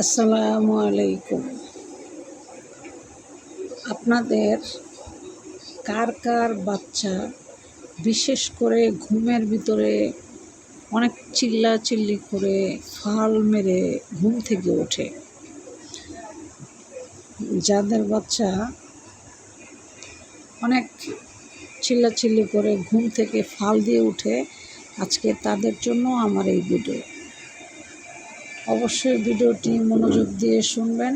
আসসালামু আলাইকুম। আপনাদের কার কার বাচ্চা বিশেষ করে ঘুমের ভিতরে অনেক চিল্লা চিল্লি করে ফাল মেরে ঘুম থেকে ওঠে। যাদের বাচ্চা অনেক চিল্লাচিল্লি করে ঘুম থেকে ফাল দিয়ে উঠে, আজকে তাদের জন্য আমার এই ভিডিও। অবশ্যই ভিডিওটি মনোযোগ দিয়ে শুনবেন।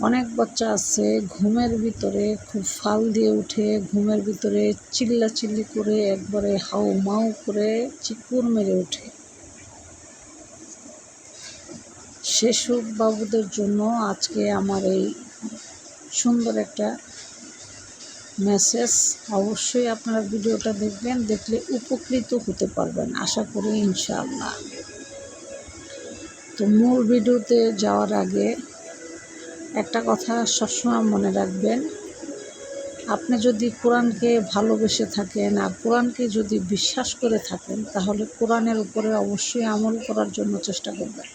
অনেক বাচ্চা আছে, ঘুমের ভিতরে খুব ফাল দিয়ে উঠে, ঘুমের ভিতরে চিল্লাচিল্লি করে একবারে হাউ মাউ করে চিকুর মেরে ওঠে। সেসব বাবুদের জন্য আজকে আমার এই সুন্দর একটা মেসেজ অবশ্যই আপনারা ভিডিওটা দেখবেন, দেখলে উপকৃত হতে পারবেন, আশা করি ইনশাআল্লাহ। তো মূল ভিডিওতে যাওয়ার আগে একটা কথা সবসময় মনে রাখবেন, আপনি যদি কোরআনকে ভালোবেসে থাকেন আর কোরআনকে যদি বিশ্বাস করে থাকেন, তাহলে কোরআনের উপরে অবশ্যই আমল করার জন্য চেষ্টা করবেন।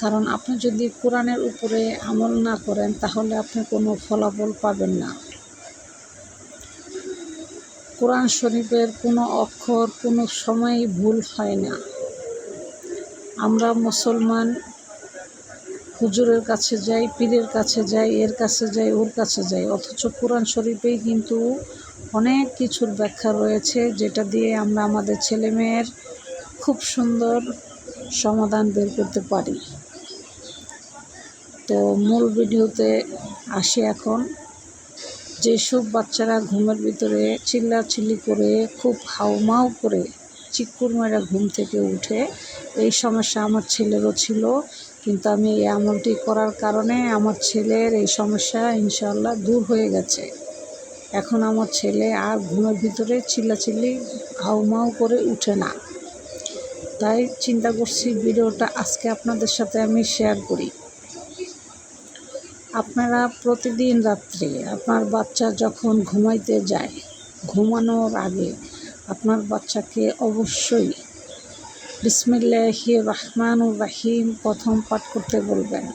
কারণ আপনি যদি কোরআনের উপরে আমল না করেন, তাহলে আপনি কোনো ফলাফল পাবেন না। কোরআন শরীফের কোনো অক্ষর কোনো সময়ই ভুল হয় না। আমরা মুসলমান, হুজুরের কাছে যাই, পীরের কাছে যাই, এর কাছে যাই, ওর কাছে যাই, অথচ কোরআন শরীফেই কিন্তু অনেক কিছুর ব্যাখ্যা রয়েছে, যেটা দিয়ে আমরা আমাদের ছেলেমেয়ের খুব সুন্দর সমাধান বের করতে পারি। তো মূল ভিডিওতে আসি এখন। যেসব বাচ্চারা ঘুমের ভিতরে চিল্লাচিল্লি করে, খুব হাউমাউ করে চিকুর মেরা ঘুম থেকে উঠে, এই সমস্যা আমার ছেলেরও ছিল। কিন্তু আমি এই আমলটি করার কারণে আমার ছেলের এই সমস্যা ইনশাল্লাহ দূর হয়ে গেছে। এখন আমার ছেলে আর ঘুমের ভিতরে চিল্লাচিল্লি, হাউমাউ করে উঠে না। তাই চিন্তা করছি ভিডিওটা আজকে আপনাদের সাথে আমি শেয়ার করি। আপনারা প্রতিদিন রাত্রে আপনার বাচ্চা যখন ঘুমাইতে যায়, ঘুমানোর আগে আপনার বাচ্চাকে অবশ্যই বিসমিল্লাহি রহমানুর রাহিম প্রথম পাঠ করতে বলবেন।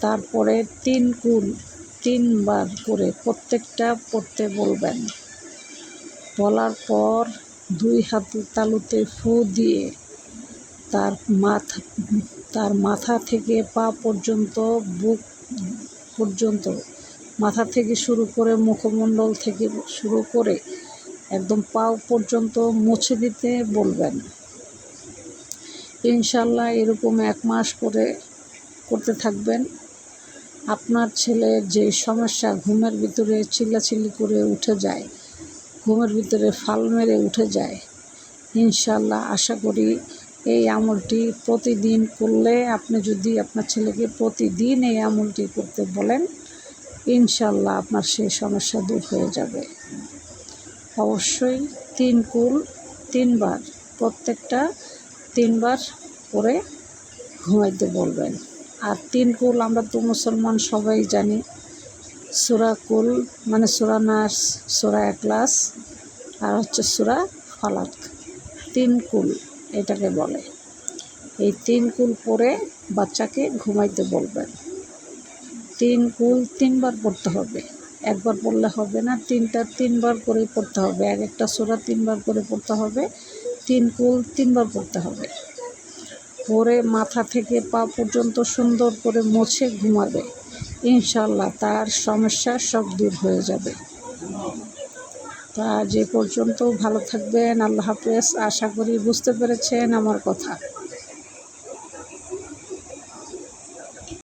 তারপরে তিন কুল, তিনবার করে প্রত্যেকটা পড়তে বলবেন। বলার পর দুই হাতের তালুতে ফু দিয়ে তার মাথা তার মাথা থেকে পা পর্যন্ত, বুক পর্যন্ত, মাথা থেকে শুরু করে মুখমণ্ডল থেকে শুরু করে একদম পা পর্যন্ত মুছে দিতে বলবেন। ইনশাল্লাহ এরকম এক মাস করে করতে থাকবেন। আপনার ছেলের যে সমস্যা ঘুমের ভিতরে চিল্লাচিল্লি করে উঠে যায়, ঘুমের ভিতরে ফাল মেরে উঠে যায় ইনশাল্লাহ আশা করি এই আমলটি প্রতিদিন করলে আপনি যদি আপনার ছেলেকে প্রতিদিন এই আমলটি করতে বলেন, ইনশাল্লাহ আপনার সেই সমস্যা দূর হয়ে যাবে। অবশ্যই তিন কুল তিনবার, প্রত্যেকটা তিনবার করে ঘুমাইতে বলবেন। আর তিন কুল আমরা তো মুসলমান সবাই জানি। সুরা কুল মানে সুরা নার্স সুরা একলাস আর হচ্ছে সুরা ফালাক। তিন কুল। এটাকে বলে। এই তিন কুল পরে বাচ্চাকে ঘুমাইতে বলবেন। তিন কুল তিনবার পড়তে হবে। একবার পড়লে হবে না, তিনটা তিনবার করে পড়তে হবে। এক একটা সোরা তিনবার করে পড়তে হবে, তিন কুল তিনবার পড়তে হবে। পরে মাথা থেকে পা পর্যন্ত সুন্দর করে মুছে ঘুমাবে। ইনশাল্লাহ তার সমস্যা সব দূর হয়ে যাবে। তা যে পর্যন্ত ভালো থাকবেন আল্লাহ হাফেজ। আশা করি বুঝতে পেরেছেন আমার কথা।